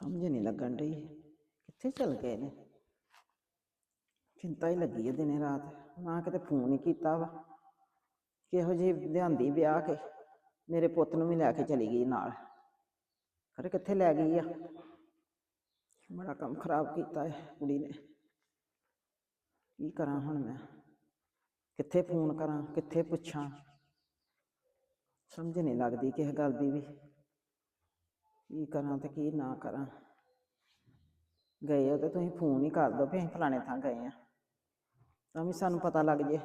ਸਮਝ ਨਹੀਂ ਲੱਗਣ ਡਈ। ਕਿੱਥੇ ਚਲ ਗਏ ਨੇ? ਚਿੰਤਾ ਹੀ ਲੱਗੀ ਹੈ ਦਿਨੇ ਰਾਤ। ਨਾ ਕਿਤੇ ਫੋਨ ਹੀ ਕੀਤਾ ਵਾ। ਕਿਹੋ ਜਿਹੀ ਲਿਆਂਦੀ ਵਿਆਹ ਕੇ। ਮੇਰੇ ਪੁੱਤ ਨੂੰ ਵੀ ਲੈ ਕੇ ਚਲੀ ਗਈ ਨਾਲ। ਖਰੇ ਕਿੱਥੇ ਲੈ ਗਈ ਆ? ਬੜਾ ਕੰਮ ਖਰਾਬ ਕੀਤਾ ਹੈ ਕੁੜੀ ਨੇ। ਕੀ ਕਰਾਂ ਹੁਣ ਮੈਂ? ਕਿੱਥੇ ਫੋਨ ਕਰਾਂ? ਕਿੱਥੇ ਪੁੱਛਾਂ? ਸਮਝ ਨਹੀਂ ਲੱਗਦੀ ਕਿਸੇ ਗੱਲ ਦੀ ਵੀ। ਕੀ ਕਰਾਂ ਤੇ ਕੀ ਨਾ ਕਰਾਂ। ਗਏ ਹੋ ਤੇ ਤੁਸੀਂ ਫੋਨ ਹੀ ਕਰ ਦਿਓ ਵੀ ਅਸੀਂ ਫਲਾਣੇ ਥਾਂ ਗਏ ਆ ਤਾਂ ਵੀ ਸਾਨੂੰ ਪਤਾ ਲੱਗ ਜੇ।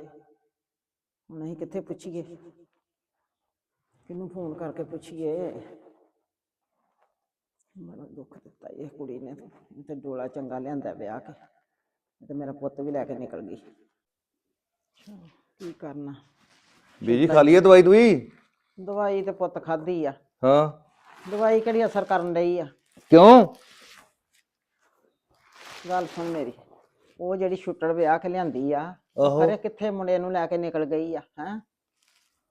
ਹੁਣ ਅਸੀਂ ਕਿੱਥੇ ਪੁੱਛੀਏ? ਕਿਹਨੂੰ ਫੋਨ ਕਰਕੇ ਪੁੱਛੀਏ? ਬੜਾ ਦੁੱਖ ਦਿੱਤਾ ਇਹ ਕੁੜੀ ਨੇ। ਤੇ ਡੋਲਾ ਚੰਗਾ ਲਿਆਂਦਾ ਵਿਆਹ ਕੇ। ਤੇ ਮੇਰਾ ਪੁੱਤ ਵੀ ਲੈ ਕੇ ਨਿਕਲ ਗਈ। ਕੀ ਕਰਨਾ? ਬੀਜੀ ਖਾ ਲਈਏ ਦਵਾਈ ਦੂਈ ਦਵਾਈ ਤੇ ਪੁੱਤ ਖਾਧੀ ਆ। ਹਾਂ। ਦਵਾਈ ਕਿਹੜੀ ਅਸਰ ਕਰਨ ਡਈ ਆ? ਕਿਉਂ? ਗੱਲ ਸੁਣ ਮੇਰੀ ਉਹ ਜਿਹੜੀ ਛੁੱਟੜ ਵਿਆਹ ਕੇ ਲਿਆਂਦੀ ਆ ਆਹੋ। ਖਰੇ ਕਿੱਥੇ ਮੁੰਡੇ ਨੂੰ ਲੈ ਕੇ ਨਿਕਲ ਗਈ ਆ ਹੈ?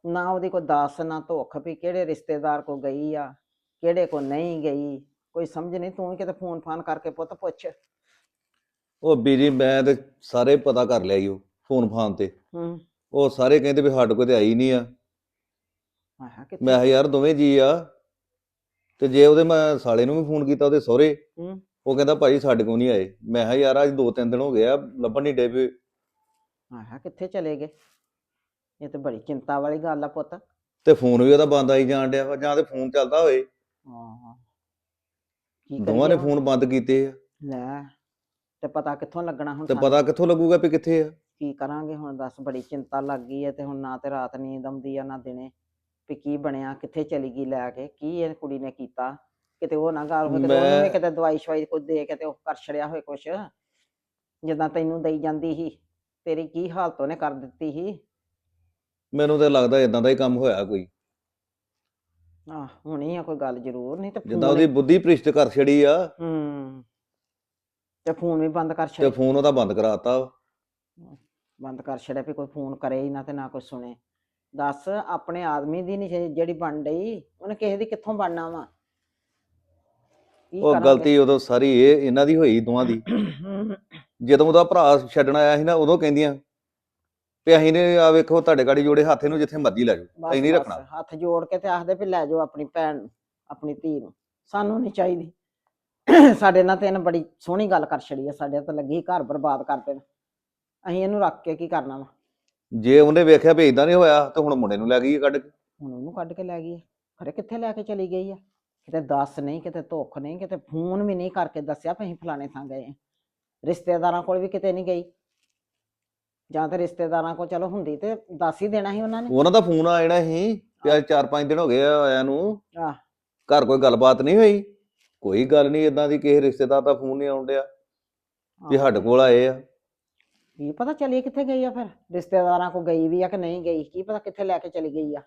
ਨਾ ਉਹਦੀ ਕੋਈ ਦੱਸ ਨਾ ਧੁੱਖ ਵੀ ਕਿਹੜੇ ਰਿਸ਼ਤੇਦਾਰ ਕੋ ਗਈ ਆ ਕਿਹੜੇ ਕੋ ਨਹੀਂ ਗਈ ਕੋਈ ਸਮਝ ਨਹੀਂ ਤੂੰ ਕਿਤੇ ਫੋਨ ਫਾਨ ਕਰਕੇ ਪੁੱਤ ਪੁੱਛ। ਉਹ ਬੀਜੀ ਮੈਂ ਤੇ ਸਾਰੇ ਪਤਾ ਕਰ ਲਿਆ ਈ ਉਹ ਫੋਨ ਫਾਨ ਤੇ। ਹੂੰ। ਉਹ ਸਾਰੇ ਕਹਿੰਦੇ ਵੀ ਸਾਡੇ ਕੋਲ ਤੇ ਆਈ ਨਹੀਂ ਆ। ਮੈਂ ਕਿਹਾ ਯਾਰ ਦੋਵੇਂ ਜੀ ਆ ਤੇ ਜੇ ਉਹਦੇ ਮੈਂ ਸਾਲੇ ਨੂੰ ਵੀ ਫੋਨ ਕੀਤਾ ਉਹਦੇ ਸਹੁਰੇ ਹੂੰ। ਉਹ ਕਹਿੰਦਾ ਭਾਈ ਸਾਡੇ ਕੋਲ ਨਹੀਂ ਆਏ। ਮੈਂ ਕਿਹਾ ਯਾਰ ਅੱਜ ਦੋ ਤਿੰਨ ਦਿਨ ਹੋ ਗਏ ਆ ਲੱਭਣ ਨਹੀਂ ਡੇ ਪਏ ਆਹ ਕਿੱਥੇ ਚਲੇ ਗਏ? ਇਹ ਤੇ ਬੜੀ ਚਿੰਤਾ ਵਾਲੀ ਗੱਲ ਆ ਪੁੱਤ। ਤੇ ਫੋਨ ਵੀ ਉਹਦਾ ਬੰਦ ਆਈ ਜਾਣ ਡਿਆ ਵਾ ਜਾਂ ਤੇ ਫੋਨ ਚੱਲਦਾ ਹੋਏ। ਹਾਂ ਕੀ ਦੋਵਾਂ ਨੇ ਹੁਣ? ਫੋਨ ਬੰਦ ਕੀਤੇ ਆ। ਲੈ ਤੇ ਪਤਾ ਕਿੱਥੋਂ ਲੱਗਣਾ ਹੁਣ ਤੇ ਸਾਨੂੰ? ਪਤਾ ਕਿੱਥੋਂ ਲੱਗੂਗਾ ਵੀ ਕਿੱਥੇ ਆ। ਕੀ ਕਰਾਂਗੇ ਹੁਣ? ਦੱਸ ਬੜੀ ਚਿੰਤਾ ਲੱਗ ਗਈ ਹੈ ਤੇ ਹੁਣ ਨਾ ਤੇ ਰਾਤ ਨੀਂਦ ਆਉਂਦੀ ਆ ਨਾ ਦਿਨੇ। ਵੀ ਕੀ ਬਣਿਆ ਕਿੱਥੇ ਚਲੀ ਗਈ ਲੈ ਕੇ ਕੀ ਇਹ ਕੁੜੀ ਨੇ ਕੀਤਾ? ਕਿਤੇ ਉਹ ਨਾ ਗੱਲ ਹੋਵੇ ਕਿਤੇ ਉਹਨੂੰ ਵੀ ਮੈਂ- ਕਿਤੇ ਦਵਾਈ ਸ਼ਵਾਈ ਕੁਝ ਦੇ ਕੇ ਤੇ ਉਹ ਕਰ ਛੜਿਆ ਹੋਏ ਕੁਛ। ਜਿੱਦਾਂ ਤੈਨੂੰ ਦਈ ਜਾਂਦੀ ਸੀ ਤੇਰੀ ਕੀ ਹਾਲਤ ਉਹਨੇ ਕਰ ਦਿੱਤੀ ਸੀ? ਮੈਨੂੰ ਤਾਂ ਲੱਗਦਾ ਇਦਾਂ ਦਾ ਹੀ ਕੰਮ ਹੋਇਆ ਕੋਈ। ਆਹ ਹੋਣੀ ਆ ਕੋਈ ਗੱਲ ਜ਼ਰੂਰ ਨਹੀਂ ਤੇ ਜਿੱਦਾਂ ਫੋਨ ਉਹਦੀ ਬੁੱਧੀ ਭ੍ਰਿਸ਼ਟ ਕਰ ਛੜੀ ਆ। ਹੂੰ ਤੇ ਫੋਨ ਵੀ ਬੰਦ ਕਰ ਤੇ ਛੜਿਆ ਫੋਨ ਉਹਦਾ ਬੰਦ ਕਰਾਤਾ ਵਾ। ਬੰਦ ਕਰ ਛੜਿਆ ਵੀ ਕੋਈ ਫੋਨ ਕਰੇ ਹੀ ਨਾ ਤੇ ਨਾ ਕੋਈ ਸੁਣੇ। ਦੱਸ ਆਪਣੇ ਆਦਮੀ ਦੀ ਨਹੀਂ ਜਿਹੜੀ ਬਣ ਡਈ ਉਹਨੇ ਕਿਸੇ ਦੀ ਕਿੱਥੋਂ ਬਣਨਾ ਵਾ? ਕੀ ਉਹ ਕਰਾਂਗੇ? ਗਲਤੀ ਉਦੋਂ ਸਾਰੀ ਇਹ ਇਹਨਾਂ ਦੀ ਹੋਈ ਦੋਵਾਂ ਦੀ। ਜਦੋਂ ਉਹਦਾ ਭਰਾ ਛੱਡਣ ਆਇਆ ਸੀ ਨਾ ਉਦੋਂ ਕਹਿੰਦੀਆਂ ਵੀ ਅਸੀਂ ਨੇ ਆ ਵੇਖੋ ਤੁਹਾਡੇ ਗਾੜੀ ਜੋੜੇ ਹੱਥ ਇਹਨੂੰ ਜਿੱਥੇ ਮਰਜ਼ੀ ਲੈ ਜਾਓ ਬਸ- ਅਸੀਂ ਨਹੀਂ ਬਸ, ਰੱਖਣਾ। ਹੱਥ ਜੋੜ ਕੇ ਤੇ ਆਖਦੇ ਵੀ ਲੈ ਜਾਓ ਆਪਣੀ ਭੈਣ ਨੂੰ ਆਪਣੀ ਧੀ ਨੂੰ। ਸਾਨੂੰ ਨਹੀਂ ਚਾਹੀਦੀ। ਸਾਡੇ ਨਾਲ ਤੇ ਇਹਨੇ ਬੜੀ ਸੋਹਣੀ ਗੱਲ ਕਰ ਛੜੀ ਆ ਸਾਡੇ ਤਾਂ ਲੱਗੀ ਘਰ ਬਰਬਾਦ ਕਰ ਦੇਣ। ਅਸੀਂ ਇਹਨੂੰ ਰੱਖ ਕੇ ਕੀ ਕਰਨਾ ਵਾ? ਜੇ ਉਹਨੇ ਵੇਖਿਆ ਵੀ ਇਦਾਂ ਨਹੀਂ ਹੋਇਆ ਤੇ ਹੁਣ ਮੁੰਡੇ ਨੂੰ ਲੈ ਗਈ ਕੱਢ ਕੇ। ਹੁਣ ਉਹਨੂੰ ਕੱਢ ਕੇ ਲੈ ਗਈ ਖਰੇ ਕਿੱਥੇ ਲੈ ਕੇ ਚਲੀ ਗਈ ਆ? ਕਿਤੇ ਦੱਸ ਨਹੀਂ ਕਿਤੇ ਧੁੱਖ ਨਹੀਂ ਕਿਤੇ ਫੋਨ ਵੀ ਨਹੀਂ ਕਰਕੇ ਦੱਸਿਆ ਵੀ ਅਸੀਂ ਫਲਾਣੇ ਥਾਂ ਗਏ ਰਿਸ਼ਤੇਦਾਰਾਂ ਕੋਲ ਵੀ ਕਿਤੇ ਨਹੀਂ ਗਈ। ਜਾਂ ਤੇ ਰਿਸ਼ਤੇਦਾਰਾਂ ਕੋਲ ਚਲੋ ਹੁੰਦੀ ਤੇ ਦੱਸ ਹੀ ਦੇਣਾ ਸੀ ਉਹਨਾਂ ਨੇ। ਉਹਨਾਂ ਦਾ ਫੋਨ ਆ ਜਾਣਾ ਸੀ ਵੀ ਅੱਜ 4-5 ਦਿਨ ਹੋ ਗਏ ਆ ਆਇਆ ਨੂੰ। ਆਹ। ਘਰ ਕੋਈ ਗੱਲਬਾਤ ਨਹੀਂ ਹੋਈ। ਕੋਈ ਗੱਲ ਨਹੀਂ ਇਦਾਂ ਦੀ ਕਿਸੇ ਰਿਸ਼ਤੇਦਾਰ ਦਾ ਫੋਨ ਨਹੀਂ ਆਉਣ ਡਿਆ। ਵੀ ਸਾਡੇ ਕੋਲ ਆਏ ਆ। ਕੀ ਪਤਾ ਚਲੀ ਕਿੱਥੇ ਗਈ ਆ ਫਿਰ? ਰਿਸ਼ਤੇਦਾਰਾਂ ਕੋ ਗਈ ਵੀ ਆ ਕਿ ਨਹੀਂ ਗਈ? ਕੀ ਪਤਾ ਕਿੱਥੇ ਲੈ ਕੇ ਚਲੀ ਗਈ ਆ?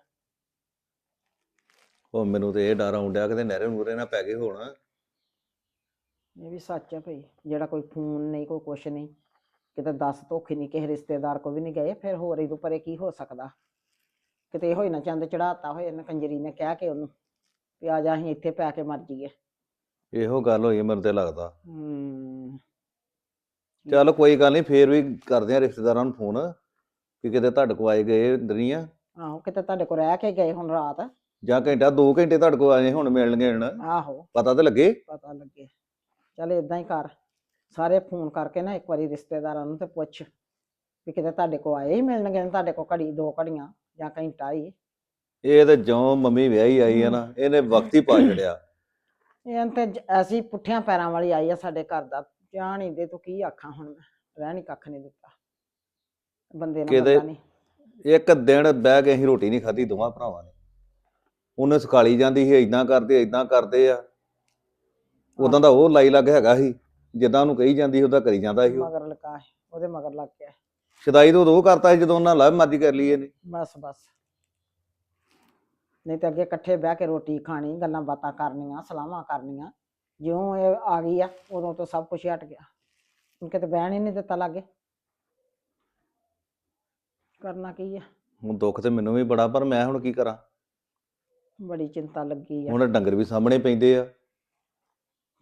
ਉਹ ਮੈਨੂੰ ਤੇ ਇਹ ਡਰ ਡਿਆ ਕਿਤੇ ਨਹਿਰੇ ਨੂਰੇ ਨਾ ਪੈ ਗਏ ਹੋਣ। ਇਹ ਵੀ ਸੱਚ ਆ ਭਈ ਜਿਹੜਾ ਕੋਈ ਫੋਨ ਨਹੀਂ ਕੋਈ ਕੁਛ ਨਹੀਂ। ਕਿਤੇ ਦੱਸ ਧੋਖੇ ਨਹੀਂ ਕਿਸੇ ਰਿਸ਼ਤੇਦਾਰ ਕੋ ਵੀ ਨਹੀਂ ਗਏ ਫਿਰ ਹੋਰ ਇਹਦੇ ਪਰੇ ਕੀ ਹੋ ਸਕਦਾ? ਕਿਤੇ ਇਹੋ ਹੀ ਨਾ ਚੰਦ ਚੜਾਤਾ ਹੋਏ ਇਹਨੇ ਕੰਜਰੀ ਨੇ ਕਹਿ ਕੇ ਉਹਨੂੰ ਵੀ ਆ ਜਾ ਅਸੀਂ ਇੱਥੇ ਪੈ ਕੇ ਮਰ ਜਾਈਏ। ਇਹੋ ਗੱਲ ਹੋਈ ਆ, ਮੈਨੂੰ ਤੇ ਲੱਗਦਾ। ਹੂੰ। ਚੱਲ ਕੋਈ ਗੱਲ ਨਹੀਂ ਫੇਰ ਵੀ ਕਰਦੇ ਆ ਰਿਸ਼ਤੇਦਾਰਾਂ ਨੂੰ ਫੋਨ ਕਿ ਕਿਤੇ ਤੁਹਾਡੇ ਕੋਲ ਆਏ ਗਏ ਦਰੀਆਂ ਆਹੋ ਕਿਤੇ ਤੁਹਾਡੇ ਕੋ ਰਹਿ ਕੇ ਗਏ ਹੁਣ ਰਾਤ। ਜਾਂ ਘੰਟਾ 2 ਘੰਟੇ ਤੁਹਾਡੇ ਕੋਲ ਆਏ ਹੁਣ ਮਿਲਣਗੇ ਹੁਣ। ਆਹੋ। ਪਤਾ ਤਾਂ ਲੱਗੇ? ਪਤਾ ਲੱਗੇ। ਚੱਲ ਇਦਾਂ ਹੀ ਕਰ। ਸਾਰੇ ਫੋਨ ਕਰਕੇ ਨਾ ਇੱਕ ਵਾਰੀ ਰਿਸ਼ਤੇਦਾਰਾਂ ਨੂੰ ਤੇ ਪੁੱਛ ਵੀ ਕਿਤੇ ਤੁਹਾਡੇ ਕੋ ਆਏ ਹੀ ਮਿਲਣਗੇ ਨਾ ਤੁਹਾਡੇ ਕੋ ਘੜੀ ਦੋ ਘੜੀਆਂ ਜਾਂ ਘੰਟਾ ਹੀ। ਇਹ ਤੇ ਜਿਉਂ ਮੰਮੀ ਵਿਆਹੀ ਆਈ ਆ ਨਾ ਇਹਨੇ ਵਕਤ ਹੀ ਪਾ ਛੜਿਆ ਇਹ ਤੇ ਐਸੀ ਪੁੱਠਿਆਂ ਪੈਰਾਂ ਵਾਲੀ ਆਈ ਆ ਸਾਡੇ ਘਰ ਦਾ। ਜਾਣ ਹੀ ਦੇ ਤੂੰ ਕੀ ਆਖਾਂ ਹੁਣ ਮੈਂ? ਰਹਿਣੀ ਕੱਖ ਨਹੀਂ ਦਿੱਤਾ। ਬੰਦੇ ਕਿਤੇ- ਬੰਦਾ ਨਹੀਂ। ਇੱਕ ਦਿਨ ਬਹਿ ਕੇ ਅਸੀਂ ਰੋਟੀ ਨਹੀਂ ਖਾਧੀ ਦੋਵਾਂ ਭਰਾਵਾਂ ਨੇ। ਉਹਨੇ ਸਕਾਲੀ ਜਾਂਦੀ ਸੀ ਇਦਾਂ ਕਰਦੇ ਇਦਾਂ ਕਰਦੇ ਆ। ਉਦਾਂ ਦਾ ਉਹ ਲਾਈ ਲੱਗ ਹੈਗਾ ਸੀ। ਜਿੱਦਾਂ ਉਹਨੂੰ ਕਹੀ ਜਾਂਦੀ ਸੀ ਉਹਦਾ ਕਰੀ ਜਾਂਦਾ ਸੀ ਉਹ। ਮਗਰ ਲਗਾ ਹੈ, ਉਹਦੇ ਮਗਰ ਲੱਗ ਗਿਆ। ਸ਼ਦਾਈ ਤੋਂ ਉਦੋਂ ਉਹ ਕਰਤਾ ਸੀ ਜਦੋਂ ਉਹਨਾਂ ਲਵ ਮਰਜ਼ੀ ਕਰ ਲਈ ਇਹਨੇ। ਬਸ ਬਸ। ਨਹੀਂ ਤਾਂ ਅੱਗੇ ਇਕੱਠੇ ਬਹਿ ਕੇ ਰੋਟੀ ਖਾਣੀ ਗੱਲਾਂ ਬਾਤਾਂ ਕਰਨੀਆਂ ਸਲਾਹਾਂ ਕਰਨੀਆਂ। ਜਿਉਂ ਇਹ ਆ ਗਈ ਆ ਉਦੋਂ ਤੋਂ ਸਭ ਕੁਝ ਹਟ ਗਿਆ। ਹੁਣ ਕਿਤੇ ਬਹਿਣ ਹੀ ਨਹੀਂ ਦਿੱਤਾ ਲਾਗੇ। ਕਰਨਾ ਕੀ ਆ? ਹੁਣ ਦੁੱਖ ਤੇ ਮੈਨੂੰ ਵੀ ਬੜਾ ਪਰ ਮੈਂ ਹੁਣ ਕੀ ਕਰਾਂ? ਬੜੀ ਚਿੰਤਾ ਲੱਗੀ ਆ। ਹੁਣ ਡੰਗਰ ਵੀ ਸਾਹਮਣੇ ਪੈਂਦੇ ਆ।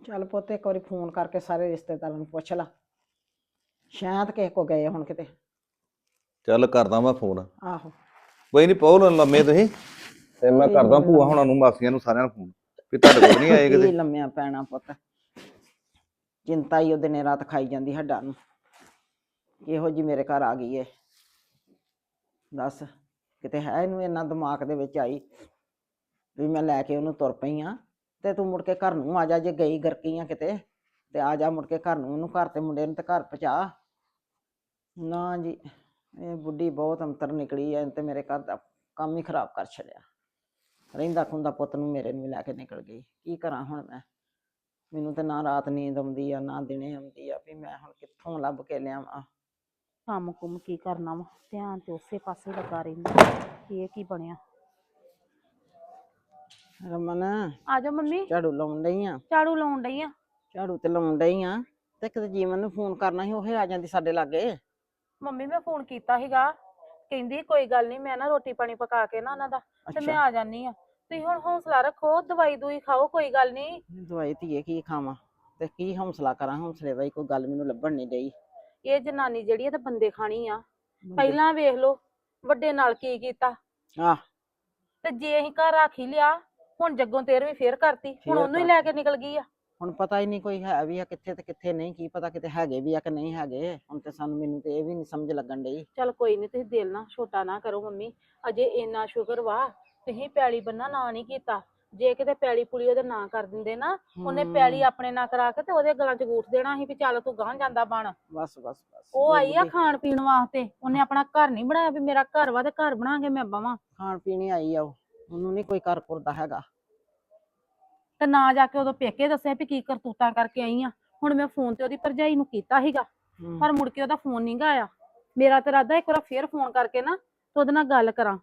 ਚੱਲ ਪੁੱਤ ਇੱਕ ਵਾਰੀ ਫੋਨ ਕਰਕੇ ਸਾਰੇ ਰਿਸ਼ਤੇਦਾਰਾਂ ਨੂੰ ਪੁੱਛ ਲਾ। ਸ਼ਾਇਦ ਕਿਸੇ ਕੋ ਗਏ ਹੁਣ ਕਿਤੇ। ਚੱਲ ਕਰਦਾ ਮੈਂ ਫੋਨ। ਆਹੋ। ਕੋਈ ਨਹੀਂ ਪਾਉ ਲੰਮੇ ਤੁਸੀਂ। ਤੇ ਮੈਂ ਕਰਦਾ ਭੂਆ ਹੁਣਾਂ ਨੂੰ ਮਾਸੀਆਂ ਨੂੰ ਸਾਰਿਆਂ ਨੂੰ ਫੋਨ। ਵੀ ਤੁਹਾਡੇ ਕੋਲ ਨਹੀਂ ਆਏ ਕੀ ਕਿਤੇ ਲੰਮਿਆ ਪੈਣਾ ਪੁੱਤ? ਚਿੰਤਾ ਹੀ ਉਹ ਦਿਨੇ ਰਾਤ ਖਾਈ ਜਾਂਦੀ ਹੱਡਾਂ ਨੂੰ। ਇਹੋ ਜੀ ਮੇਰੇ ਘਰ ਆ ਗਈ ਏ। ਦੱਸ ਕਿਤੇ ਹੈ ਇਹਨੂੰ ਇੰਨਾ ਦਿਮਾਗ ਦੇ ਵਿੱਚ ਆਈ ਵੀ ਮੈਂ ਲੈ ਕੇ ਉਹਨੂੰ ਤੁਰ ਪਈ ਆ ਤੇ ਤੂੰ ਮੁੜ ਕੇ ਘਰ ਨੂੰ ਆ ਜਾ ਜੇ ਗਈ ਗਰਕੀ ਆ ਕਿਤੇ ਤੇ ਆ ਜਾ ਮੁੜ ਕੇ ਘਰ ਨੂੰ ਉਹਨੂੰ ਘਰ ਤੇ ਮੁੰਡੇ ਨੂੰ ਤੇ ਘਰ ਪਹੁੰਚਾ। ਨਾ ਜੀ ਇਹ ਬੁੱਢੀ ਬਹੁਤ ਅੰਤਰ ਨਿਕਲੀ ਐ ਤੇ ਮੇਰੇ ਘਰ ਦਾ ਕੰਮ ਹੀ ਖਰਾਬ ਕਰ ਛੱਡਿਆ। ਰਹਿੰਦਾ ਖੁੰਦਾ ਪੁੱਤ ਨੂੰ ਮੇਰੇ ਨੂੰ ਲੈ ਕੇ ਨਿਕਲ ਗਈ। ਕੀ ਕਰਾਂ ਹੁਣ ਮੈਂ? ਮੈਨੂੰ ਤੇ ਨਾ ਰਾਤ ਨੀਂਦ ਆਉਂਦੀ ਆ ਨਾ ਦਿਨੇ ਆਉਂਦੀ ਆ ਵੀ ਮੈਂ ਹੁਣ ਕਿੱਥੋਂ ਲੱਭ ਕੇ ਲਿਆਵਾਂ। ਕੰਮ ਕੁਮ ਕੀ ਕਰਨਾ ਵਾ? ਧਿਆਨ ਤੇ ਉਸੇ ਪਾਸੇ ਲੱਗਾ ਰਹਿੰਦਾ। ਕਿ ਇਹ ਕੀ ਬਣਿਆ? ਰਮਨ ਆ ਜਾਓ ਮੰਮੀ। ਝਾੜੂ ਲਾਉਣ ਡਈ ਆ। ਝਾੜੂ ਲਾਉਣ ਡਈ ਆ। ਝਾੜੂ ਤੇ ਲਾਉਣ ਡਈ ਆ। ਤੇ ਕਿਤੇ ਜੀਵਨ ਨੂੰ ਫੋਨ ਕਰਨਾ ਸੀ ਉਹ ਆ ਜਾਂਦੀ ਸਾਡੇ ਲਾਗੇ। ਮੰਮੀ ਮੈਂ ਫੋਨ ਕੀਤਾ ਸੀਗਾ। ਕਹਿੰਦੀ ਕੋਈ ਗੱਲ ਨਹੀਂ ਮੈਂ ਨਾ ਰੋਟੀ ਪਾਣੀ ਪਕਾ ਕੇ ਨਾ ਉਹਨਾਂ ਦਾ ਤੇ ਮੈਂ ਆ ਜਾਨੀ ਆ। ਤੁਸੀਂ ਹੁਣ ਹੌਸਲਾ ਰੱਖੋ ਦਵਾਈ ਦੂਈ ਖਾਓ ਕੋਈ ਗੱਲ ਨਹੀਂ। ਦਵਾਈ ਧੀਏ ਕੀ ਖਾਵਾਂ ਤੇ ਕੀ ਹੌਸਲਾ ਕਰਾਂ ਹੌਸਲੇ ਹੀ ਕੋਈ ਗੱਲ ਮੈਨੂੰ ਲੱਭਣ ਨਹੀਂ ਡਈ। ਇਹ ਜਨਾਨੀ ਜਿਹੜੀ ਆ ਤੇ ਬੰਦੇ ਖਾਣੀ ਆ। ਪਹਿਲਾਂ ਵੇਖ ਲਓ ਵੱਡੇ ਨਾਲ ਕੀ ਕੀਤਾ। ਆਹ। ਤੇ ਜੇ ਅਸੀਂ ਘਰ ਰੱਖ ਹੀ ਲਿਆ ਹੁਣ ਜੱਗੋਂ ਤੇਰਵੀਂ ਫੇਰ ਕਰਤੀ ਹੁਣ ਫੇਰ ਉਹਨੂੰ ਹੀ ਲੈ ਕੇ ਨਿਕਲ ਗਈ ਆ। ਹੁਣ ਪਤਾ ਹੀ ਨਹੀਂ ਕੋਈ ਹੈ ਵੀ ਆ ਕਿੱਥੇ ਤੇ ਕਿੱਥੇ ਨਹੀਂ ਕੀ ਪਤਾ ਕਿਤੇ ਹੈਗੇ ਵੀ ਆ ਕਿ ਨਹੀਂ ਹੈਗੇ। ਹੁਣ ਤੇ ਸਾਨੂੰ ਮੈਨੂੰ ਤੇ ਇਹ ਵੀ ਨਹੀਂ ਸਮਝ ਲੱਗਣ ਡਈ। ਚਲ ਕੋਈ ਨਹੀਂ ਤੁਸੀਂ ਦਿਲ ਨਾ ਛੋਟਾ ਨਾ ਕਰੋ ਮੰਮੀ ਅਜੇ ਇੰਨਾ ਸ਼ੁਕਰ ਵਾ ਤੁਸੀਂ ਪੈਲੀ ਬੰਨਾ ਨਾ ਨਹੀਂ ਕੀਤਾ। ਜੇ ਕਿਤੇ ਪੈਲੀ ਪੁਲੀ ਉਹਦੇ ਨਾਂ ਕਰ ਦਿੰਦੇ ਨਾ ਉਹਨੇ ਪੈਲੀ ਹਮ, ਆਪਣੇ ਨਾਂ ਕਰਾ ਕੇ ਤੇ ਉਹਦੇ ਗਲਾਂ 'ਚ ਗੂਠ ਦੇਣਾ ਸੀ ਵੀ ਚੱਲ ਤੂੰ ਗਾਂ ਜਾਂਦਾ ਬਣ। ਬਸ ਬਸ ਬਸ। ਉਹ ਆਈ ਆ ਖਾਣ ਪੀਣ ਵਾਸਤੇ। ਉਹਨੇ ਆਪਣਾ ਘਰ ਨਹੀਂ ਬਣਾਇਆ ਵੀ ਮੇਰਾ ਘਰ ਵਾ ਤੇ ਘਰ ਬਣਾ ਕੇ ਮੈਂ ਬਵਾਂ। ਖਾਣ ਪੀਣ ਆਈ ਆ ਉਹ। ਉਹਨੂੰ ਨਹੀਂ ਕੋਈ ਘਰ ਪੁਰਦਾ ਹੈਗਾ। ਤੇ ਨਾ ਜਾ ਕੇ ਉਦੋਂ ਪੇਕੇ ਦੱਸਿਆ ਵੀ ਕੀ ਕਰਤੂਤਾਂ ਕਰਕੇ ਆਈ ਆ। ਹੁਣ ਮੈਂ ਫੋਨ ਤੇ ਉਹਦੀ ਭਰਜਾਈ ਨੂੰ ਕੀਤਾ ਸੀਗਾ ਪਰ ਮੁੜ ਕੇ ਉਹਦਾ ਫੋਨ ਨਹੀਂ ਗਾ ਆਇਆ। ਮੇਰਾ ਤੇ ਇਰਾਦਾ ਇੱਕ ਵਾਰ ਫੇਰ ਫੋਨ ਕਰਕੇ ਨਾ ਤੇ ਉਹਦੇ ਨਾਲ ਗੱਲ ਕਰਾਂ।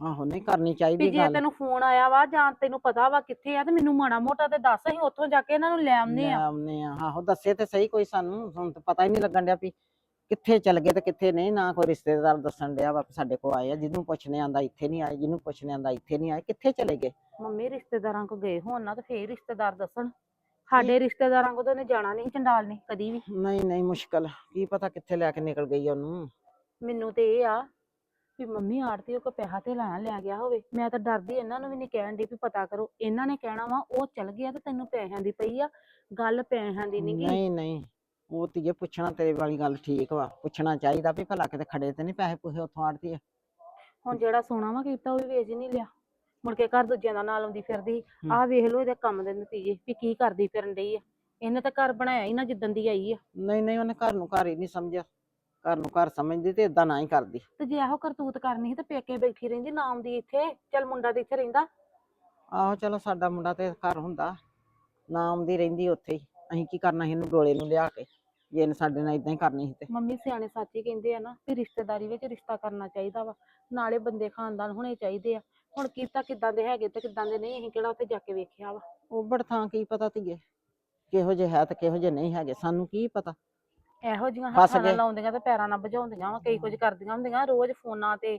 ਆਹੋ ਨਹੀਂ ਕਰਨੀ ਵੀ ਚਾਹੀਦੀ ਜੇ ਗੱਲ। ਤੈਨੂੰ ਫੋਨ ਆਇਆ ਵਾ ਜਾਂ ਤੈਨੂੰ ਪਤਾ ਵਾ ਕਿੱਥੇ ਆ ਤੇ ਮੈਨੂੰ ਮਾੜਾ ਮੋਟਾ ਤੇ ਦੱਸ ਅਸੀਂ ਉੱਥੋਂ ਜਾ ਕੇ ਇਹਨਾਂ ਨੂੰ ਲੈ ਆਉਂਦੇ ਲੈ ਆ। ਆਉਂਦੇ ਆ ਆਹੋ ਦੱਸੇ ਤੇ ਸਹੀ ਕੋਈ ਸਾਨੂੰ ਹੁਣ ਤਾਂ ਪਤਾ ਹੀ ਨਹੀਂ ਲੱਗਣ ਡਿਆ ਵੀ ਕਿੱਥੇ ਚਲ ਗਏ ਤੇ ਕਿੱਥੇ ਨਹੀਂ ਨਾ ਕੋਈ ਰਿਸ਼ਤੇਦਾਰ ਦੱਸਣ ਡਿਆ ਵਾ ਵੀ ਸਾਡੇ ਕੋਲ ਆਏ ਆ ਜਿਹਨੂੰ ਪੁੱਛਣੇ ਆਂਦਾ ਇੱਥੇ ਨਹੀਂ ਆਏ ਜਿਹਨੂੰ ਪੁੱਛਣੇ ਆਂਦਾ ਇੱਥੇ ਨਹੀਂ ਆਏ ਕਿੱਥੇ ਚਲੇ ਗਏ? ਮੰਮੀ ਰਿਸ਼ਤੇਦਾਰਾਂ ਕੋ ਗਏ ਹੋਣ ਨਾ ਤੇ ਫੇਰ ਰਿਸ਼ਤੇਦਾਰ ਦੱਸਣ। ਸਾਡੇ ਰਿਸ਼ਤੇਦਾਰਾਂ ਕੋ ਤਾਂ ਉਹਨੇ ਜਾਣਾ ਨਹੀਂ ਚੰਡਾਲ ਨੇ ਕਦੀ ਵੀ। ਨਹੀਂ ਨਹੀਂ ਮੁਸ਼ਕਲ। ਕੀ ਪਤਾ ਕਿੱਥੇ ਲੈ ਕੇ ਨਿਕਲ ਗਈ ਆ ਉਹਨੂੰ। ਮੈਨੂੰ ਤੇ ਇਹ ਆ ਵੀ ਮੰਮੀ ਆੜਤੀ ਕੋ ਪੈਸਾ ਤੇ ਲੈਣਾ ਲੈ ਗਿਆ ਹੋਵੇ। ਮੈਂ ਤਾਂ ਡਰਦੀ ਇਹਨਾਂ ਨੂੰ ਵੀ ਨਹੀਂ ਕਹਿਣ ਦੀ ਵੀ ਪਤਾ ਕਰੋ। ਇਹਨਾਂ ਨੇ ਕਹਿਣਾ ਵਾ ਉਹ ਚਲ ਗਿਆ ਤੇ ਤੈਨੂੰ ਪੈਸਿਆਂ ਦੀ ਪਈ ਆ। ਗੱਲ ਪੈਸਿਆਂ ਦੀ ਨੀ ਗੀ। ਨਹੀਂ ਨਹੀਂ। ਉਹ ਧੀਏ ਪੁੱਛਣਾ ਤੇਰੇ ਵਾਲੀ ਗੱਲ ਠੀਕ ਵਾ। ਪੁੱਛਣਾ ਚਾਹੀਦਾ ਵੀ ਭਲਾ ਕਿਤੇ ਖੜੇ ਤੇ ਨਹੀਂ ਪੈਸੇ ਪੂਸੇ ਉੱਥੋਂ ਆੜਤੀ ਹੁਣ ਜਿਹੜਾ ਸੋਨਾ ਵਾ ਕੀਤਾ ਉਹ ਵੀ ਵੇਚ ਨਹੀਂ ਲਿਆ। ਮੁੜ ਕੇ ਘਰ ਦੂਜਿਆਂ ਦਾ ਨਾਂ ਲਾਉਂਦੀ ਫਿਰਦੀ। ਆਹ ਵੇਖ ਲਓ ਇਹਦੇ ਕੰਮ ਦੇ ਨਤੀਜੇ ਵੀ ਕੀ ਕਰਦੀ ਫਿਰਨ ਡਈ ਆ। ਇਹਨੇ ਤਾਂ ਘਰ ਬਣਾਇਆ ਹੀ ਨਾ ਜਿੱਦਣ ਦੀ ਆਈ ਆ। ਨਹੀਂ ਨਹੀਂ ਉਹਨੇ ਘਰ ਨੂੰ ਘਰ ਹੀ ਨਹੀਂ ਸਮਝਿਆ। ਘਰ ਨੂੰ ਘਰ ਸਮਝਦੀ ਤੇ ਇਦਾਂ ਨਾ ਹੀ ਕਰਦੀ। ਤੇ ਜੇ ਇਹੋ ਕਰਤੂਤ ਕਰਨੀ ਸੀ ਤੇ ਪੇਕੇ ਬੈਠੀ ਰਹਿੰਦੀ ਨਾ ਆਉਂਦੀ ਇੱਥੇ ਚੱਲ ਮੁੰਡਾ ਤੇ ਇੱਥੇ ਰਹਿੰਦਾ। ਆਹੋ ਚਲੋ ਸਾਡਾ ਮੁੰਡਾ ਤੇ ਘਰ ਹੁੰਦਾ। ਨਾ ਆਉਂਦੀ ਰਹਿੰਦੀ ਉੱਥੇ ਹੀ। ਅਸੀਂ ਕੀ ਕਰਨਾ ਸੀ ਇਹਨੂੰ ਡੋਲੇ ਨੂੰ ਲਿਆ ਕੇ? ਜੇ ਇਹਨੇ ਸਾਡੇ ਨਾਲ ਇਦਾਂ ਹੀ ਕਰਨੀ ਸੀ ਤੇ। ਮੰਮੀ ਸਿਆਣੇ ਸੱਚ ਹੀ ਕਹਿੰਦੇ ਆ ਨਾ ਵੀ ਰਿਸ਼ਤੇਦਾਰੀ ਵਿੱਚ ਰਿਸ਼ਤਾ ਕਰਨਾ ਚਾਹੀਦਾ ਵਾ। ਨਾਲੇ ਬੰਦੇ ਖਾਨਦਾਨ ਹੋਣੇ ਚਾਹੀਦੇ ਆ। ਹੁਣ ਕੀਤਾ ਕਿੱਦਾਂ ਦੇ ਹੈਗੇ ਤੇ ਕਿੱਦਾਂ ਦੇ ਨਹੀਂ ਅਸੀਂ ਕਿਹੜਾ ਉੱਥੇ ਜਾ ਕੇ ਵੇਖਿਆ ਵਾ। ਉਬੜ ਥਾਂ ਕੀ ਪਤਾ ਧੀਏ। ਕਿਹੋ ਜਿਹੇ ਹੈ ਤੇ ਕਿਹੋ ਜਿਹੇ ਨਹੀਂ ਹੈਗੇ। ਸਾਨੂੰ ਕੀ ਪਤਾ? ਇਹੋ ਜਿਹੀਆਂ ਫਸ ਹੱਥਾਂ ਨਾਲ ਗਏ। ਲਾਉਂਦੀਆਂ ਤੇ ਪੈਰਾਂ ਨਾਲ ਵਜਾਉਂਦੀਆਂ ਵਾ ਕਈ ਕੁਝ ਕਰਦੀਆਂ ਹੁੰਦੀਆਂ ਰੋਜ਼ ਫੋਨਾਂ ਤੇ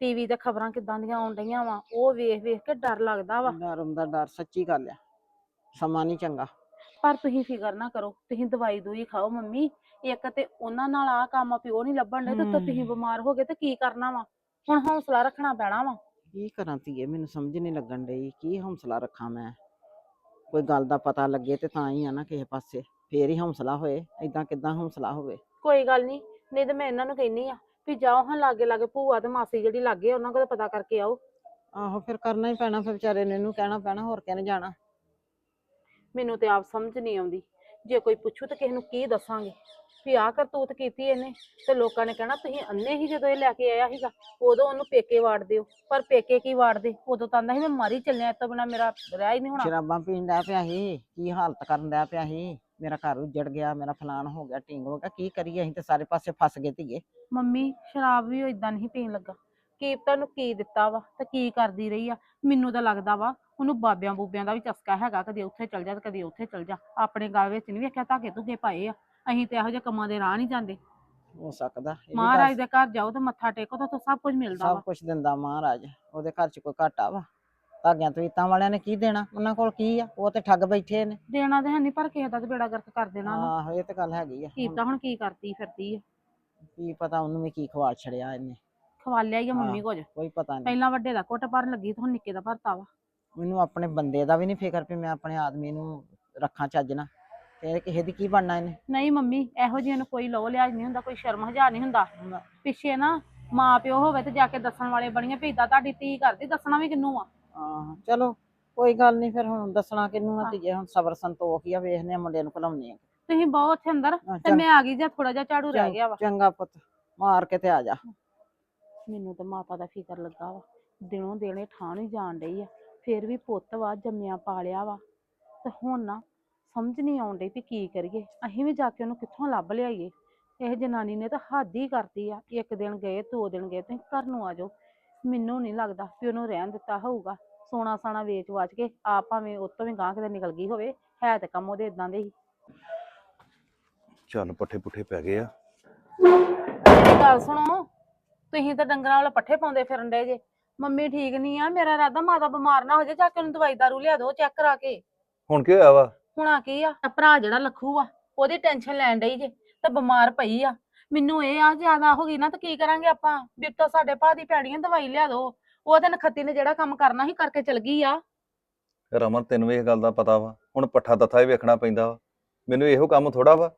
ਟੀਵੀ ਤੇ ਖਬਰਾਂ ਕਿੱਦਾਂ ਦੀਆਂ ਆਉਣ ਡਈਆਂ ਵਾ ਉਹ ਵੇਖ ਵੇਖ ਕੇ ਡਰ ਲੱਗਦਾ ਵਾ। ਡਰ ਹੁੰਦਾ ਡਰ ਸੱਚੀ ਗੱਲ ਆ ਸਮਾਂ ਨਹੀਂ ਚੰਗਾ। ਪਰ ਤੁਸੀਂ ਫਿਕਰ ਨਾ ਕਰੋ ਤੁਸੀਂ ਦਵਾਈ ਦੂਈ ਖਾਓ ਮੰਮੀ ਇੱਕ ਤੇ ਉਹਨਾਂ ਨਾਲ ਆ ਕੰਮ ਉਹ ਨਹੀਂ ਲੱਭਣ ਦੇ ਤੇ ਉੱਤੋਂ ਤੁਸੀਂ। ਬਿਮਾਰ ਹੋ ਗਏ ਤੇ ਕੀ ਕਰਨਾ ਵਾ? ਹੁਣ ਹੌਸਲਾ ਰੱਖਣਾ ਪੈਣਾ ਵਾ। ਕੀ ਕਰਾਂ ਧੀਏ ਮੈਨੂੰ ਸਮਝ ਨਹੀਂ ਲੱਗਣ ਡਈ ਕੀ ਹੌਸਲਾ ਰੱਖਾਂ ਮੈਂ? ਕੋਈ ਗੱਲ ਦਾ ਪਤਾ ਲੱਗੇ ਤੇ ਤਾਂ ਹੀ ਆ ਨਾ ਕਿਸੇ ਪਾਸੇ। ਫੇਰ ਹੀ ਹੌਸਲਾ ਹੋਏ ਏਦਾਂ ਕਿਦਾਂ ਹੌਸਲਾ ਹੋਵੇ? ਕੋਈ ਗੱਲ ਨਹੀਂ ਨਹੀਂ ਤੇ ਮੈਂ ਇਹਨਾਂ ਨੂੰ ਕਹਿੰਨੀ ਆ ਵੀ ਜਾਓ ਹਾਂ ਲਾਗੇ ਲਾਗੇ ਭੂਆ ਤੇ ਮਾਸੀ ਜਿਹੜੀ ਲਾਗੇ ਆ, ਉਹਨਾਂ ਕੋਲ ਪਤਾ ਕਰਕੇ ਆਓ। ਆਹੋ ਫਿਰ ਕਰਨਾ ਹੀ ਪੈਣਾ ਫਿਰ ਵਿਚਾਰੇ ਨੇ ਇਹਨੂੰ ਕਹਿਣਾ ਪੈਣਾ ਹੋਰ ਕਿਹਨੇ ਜਾਣਾ? ਮੈਨੂੰ ਤੇ ਆਪ ਸਮਝ ਨਹੀਂ ਆਉਂਦੀ ਜੇ ਕੋਈ ਪੁੱਛੂ ਤਾਂ ਕਿਸੇ ਨੂੰ ਕੀ ਦੱਸਾਂਗੇ? ਵੀ ਆਹ ਕਰਤੂਤ ਕੀਤੀ ਇਹਨੇ ਤੇ ਲੋਕਾਂ ਨੇ ਕਹਿਣਾ ਤੁਸੀਂ ਅੰਨੇ ਹੀ ਜਦੋਂ ਇਹ ਲੈ ਕੇ ਆਇਆ ਸੀਗਾ ਉਦੋਂ ਉਹਨੂੰ ਪੇਕੇ ਵਾੜ ਦਿਓ। ਪਰ ਪੇਕੇ ਕੀ ਵਾੜਦੇ? ਉਦੋਂ ਤਾਂ ਆਂਦਾ ਸੀ ਮੈਂ ਮਾਰੀ ਚੱਲਿਆ ਇਸ ਤੋਂ ਬਿਨਾ ਮੇਰਾ ਰਹਿ ਹੀ ਨਹੀਂ ਹੋਣਾ। ਸ਼ਰਾਬਾਂ ਪੀਣ ਡਿਆ ਪਿਆ ਸੀ ਕੀ ਹਾਲਤ ਕਰਨ ਡਿਆ ਪਿਆ ਸੀ? ਮੇਰਾ ਘਰ ਉੱਜੜ ਗਿਆ ਮੇਰਾ ਫਲਾਨ ਹੋ ਗਿਆ ਢੀਂਗ ਹੋ ਗਿਆ ਕੀ ਕਰੀਏ? ਅਸੀਂ ਤੇ ਸਾਰੇ ਪਾਸੇ ਫਸ ਗਏ ਧੀਏ। ਮੰਮੀ ਸ਼ਰਾਬ ਵੀ ਉਹ ਇਦਾਂ ਨਹੀਂ ਪੀਣ ਲੱਗਾ। ਕੀ ਪਤਾ ਨੂੰ ਕੀ ਦਿੱਤਾ ਵਾ? ਤੇ ਕੀ ਕਰਦੀ ਰਹੀ ਆ? ਮੈਨੂੰ ਤਾਂ ਲੱਗਦਾ ਵਾ ਉਹਨੂੰ ਬਾਬਿਆਂ ਬੂਬਿਆਂ ਦਾ ਵੀ ਚਸਕਾ ਹੈਗਾ ਕਦੇ ਉੱਥੇ ਚਲ ਜਾ ਤੇ ਕਦੇ ਉੱਥੇ ਚਲ ਜਾ। ਆਪਣੇ ਗਲ ਵਿੱਚ ਨਹੀਂ ਵੇਖਿਆ ਧਾਗੇ ਧੁਗੇ ਪਾਏ ਆ। ਅਸੀਂ ਤੇ ਇਹੋ ਜਿਹੇ ਕੰਮਾਂ ਦੇ ਰਾਹ ਨਹੀਂ ਜਾਂਦੇ। ਹੋ ਸਕਦਾ ਇਹ ਵੀ ਗੱਲ ਮਹਾਰਾਜ ਦੇ ਘਰ ਜਾਓ ਤੇ ਮੱਥਾ ਟੇਕੋ ਤਾਂ ਉੱਥੋਂ ਸਭ ਕੁਝ ਮਿਲਦਾ ਸਭ ਵਾ। ਕੁਝ ਦਿੰਦਾ ਮਹਾਰਾਜ ਉਹਦੇ ਘਰ ਚ ਕੋਈ ਘਾਟਾ ਵਾ? ਧਾਗਿਆਂ ਤਵੀਤਾਂ ਵਾਲਿਆਂ ਨੇ ਕੀ ਦੇਣਾ? ਉਹਨਾਂ ਕੋਲ ਕੀ ਆ? ਉਹ ਤੇ ਠੱਗ ਬੈਠੇ ਨੇ। ਦੇਣਾ ਤੇ ਹੈ ਨਹੀਂ ਪਰ ਕਿਸੇ ਦਾ ਤੇ ਬੇੜਾ ਗਰਕ ਕਰ ਦੇਣਾ ਨਾ ਆਹੋ ਇਹ ਤੇ ਗੱਲ ਹੈਗੀ ਆ। ਕੀ ਹੁਣ ਕੀ ਕਰਦੀ ਫਿਰਦੀ ਆ। ਕੀ ਪਤਾ ਉਹਨੂੰ ਵੀ ਕੀ ਖਵਾ ਛੜਿਆ ਇਹਨੇ। ਖਵਾਲਿਆ ਹੀ ਆ ਮੰਮੀ ਹਾਂ। ਕੁਝ। ਕੋਈ ਪਤਾ ਨਹੀਂ ਪਹਿਲਾਂ ਵੱਡੇ ਦਾ ਘੁੱਟ ਭਰਨ ਲੱਗੀ ਤੇ ਹੁਣ ਨਿੱਕੇ ਦਾ ਭਰਤਾ ਵਾ। ਮੈਨੂੰ ਆਪਣੇ ਬੰਦੇ ਦਾ ਵੀ ਨਹੀਂ ਫਿਕਰ ਵੀ ਮੈਂ ਆਪਣੇ ਆਦਮੀ ਨੂੰ ਰੱਖਾਂ ਚੱਜ ਨਾਲ। ਤੇ ਕਿਸੇ ਦੀ ਕੀ ਬਣਨਾ ਇਹਨੇ? ਨਹੀਂ ਮੰਮੀ ਇਹੋ ਜਿਹੀਆਂ ਨੂੰ ਕੋਈ ਲੋ ਲਿਆਜ ਨਹੀਂ ਹੁੰਦਾ ਕੋਈ ਸ਼ਰਮ ਹਜਾ ਨਹੀਂ ਹੁੰਦਾ। ਪਿੱਛੇ ਨਾ ਮਾਂ ਪਿਓ ਹੋਵੇ ਤੇ ਜਾ ਕੇ ਦੱਸਣ ਵਾਲੇ ਬਣੀਆਂ ਵੀ ਏਦਾਂ ਤੁਹਾਡੀ ਧੀ ਕਰਦੀ ਦੱਸਣਾ ਵੀ ਕਿੰਨੂੰ ਆ? ਆਹ ਚਲੋ ਕੋਈ ਗੱਲ ਨਹੀਂ ਫਿਰ ਹੁਣ ਦੱਸਣਾ ਕਿਹਨੂੰ ਆ ਹਾਂ। ਧੀਏ ਹੁਣ ਸਬਰ ਸੰਤੋਖ ਹੀ ਆ ਵੇਖਨੇ ਆ ਮੁੰਡੇ ਨੂੰ ਘਲਾਉਣੇ ਆ। ਤੁਸੀਂ ਬਹੁਤ ਉੱਥੇ ਅੰਦਰ ਹਾਂ, ਤੇ ਮੈਂ ਆ ਗਈ ਜਾਂ ਥੋੜਾ ਜਿਹਾ ਝਾੜੂ ਰਹਿ ਗਿਆ ਵਾ। ਚੰਗਾ ਪੁੱਤ ਮਾਰ ਕੇ ਤੇ ਆ ਜਾ। ਮੈਨੂੰ ਤਾਂ ਮਾਤਾ ਦਾ ਫਿਕਰ ਲੱਗਾ ਵਾ ਦਿਨੋਂ ਦਿਨੇ ਠਾਣ ਹੀ ਜਾਣ ਡਈ ਆ ਫੇਰ ਵੀ ਪੁੱਤ ਵਾ ਜੰਮਿਆ ਪਾਲਿਆ ਵਾ। ਤੇ ਹੁਣ ਨਾ ਸਮਝ ਨਹੀਂ ਆਉਣ ਡਈ ਵੀ ਕੀ ਕਰੀਏ ਅਸੀਂ ਵੀ ਜਾ ਕੇ ਉਹਨੂੰ ਕਿੱਥੋਂ ਲੱਭ ਲਿਆਈਏ। ਇਹ ਜਨਾਨੀ ਨੇ ਤਾਂ ਹੱਦ ਹੀ ਕਰਤੀ ਆ ਇੱਕ ਦਿਨ ਗਏ ਦੋ ਦਿਨ ਗਏ ਤੁਸੀਂ ਘਰ ਨੂੰ ਆ ਜਾਓ। ਮੈਨੂੰ ਨਹੀਂ ਲੱਗਦਾ ਵੀ ਉਹਨੂੰ ਰਹਿਣ ਦਿੱਤਾ ਹੋਊਗਾ। ਸੋਨਾ ਸਾਨਾ ਵੇਚ ਵਾਚ ਕੇ ਆਪ ਭਾਵੇਂ ਉਹ ਤੋਂ ਵੀ ਗਾਂਹ ਕਿਤੇ ਨਿਕਲ ਗਈ ਹੋਵੇ ਹੈ ਤੇ ਕੰਮ ਉਹਦੇ ਇਦਾਂ ਦੇ ਹੀ। ਚੱਲ ਪੱਠੇ ਪੁੱਠੇ ਪੈ ਗਏ ਆ। ਮੇਰੀ ਗੱਲ ਸੁਣੋ ਤੁਸੀਂ ਤਾਂ ਡੰਗਰਾਂ ਵਾਲੇ ਪੱਠੇ ਪਾਉਂਦੇ ਫਿਰਨ ਡੇ ਜੇ। ਮੰਮੀ ਠੀਕ ਨਹੀਂ ਆ ਮੇਰਾ ਇਰਾਦਾ ਮਾਤਾ ਬਿਮਾਰ ਨਾ ਹੋ ਜਾਏ ਜਾ ਕੇ ਉਹਨੂੰ ਦਵਾਈ ਦਾਰੂ ਲਿਆ ਦਿਓ ਚੈੱਕ ਕਰਾ ਕੇ। ਹੁਣ ਕੀ ਹੋਇਆ ਵਾ? ਹੁਣਾ ਕੀ ਆ? ਆਹ ਭਰਾ ਜਿਹੜਾ ਲੱਖੂ ਆ ਉਹਦੀ ਟੈਨਸ਼ਨ ਲੈਣ ਡਈ ਜੇ ਤੇ ਬਿਮਾਰ ਪਈ ਆ। ਮੈਨੂੰ ਇਹ ਆ ਜ਼ਿਆਦਾ ਹੋ ਗਈ ਨਾ ਤਾਂ ਕੀ ਕਰਾਂਗੇ ਆਪਾਂ? ਬਿਪਤਾ ਸਾਡੇ ਭਾ ਦੀ ਪੈੜੀਆਂ ਦਵਾਈ ਲਿਆ ਦਿਓ। ਉਹ ਤੇ ਨਖੱਤੀ ਨੇ ਜਿਹੜਾ ਕੰਮ ਕਰਨਾ ਸੀ ਕਰਕੇ ਚਲ ਗਈ ਆ। ਰਮਨ ਤੈਨੂੰ ਵੀ ਇਹ ਗੱਲ ਦਾ ਪਤਾ ਵਾ। ਹੁਣ ਪੱਠਾ ਦੱਥਾ ਹੀ ਵੇਖਣਾ ਪੈਂਦਾ ਵਾ। ਮੈਨੂੰ ਇਹੋ ਕੰਮ ਥੋੜਾ ਵਾ।